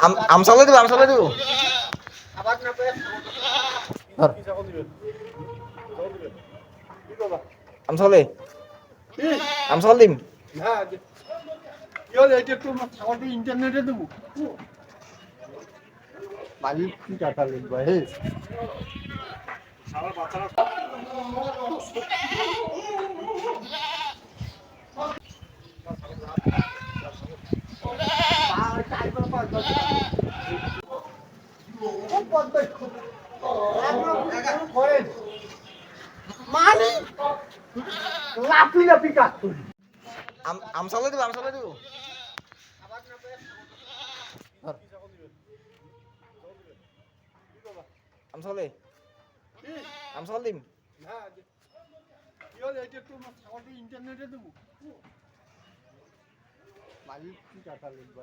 আম- আমসালে দিব আমসালে দিব। আমসালে। আমসাল দিম। ইন্টারনেটে দেবো মালিক কি টাকা লিখবা হে মানে লাফি লাফি কাজ করি আম- আমসালে দিব দিব আমসাল দিম ইন্টারনেটে দেবো মালিক কি টাকা লিখবা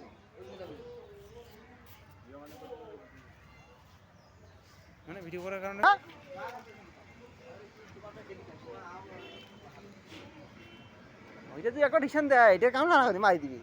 মানে ভিডিও করার কারণে। ওইটা তুই একটা ডিসান দেয় এটা কেমন না মারি দিবি।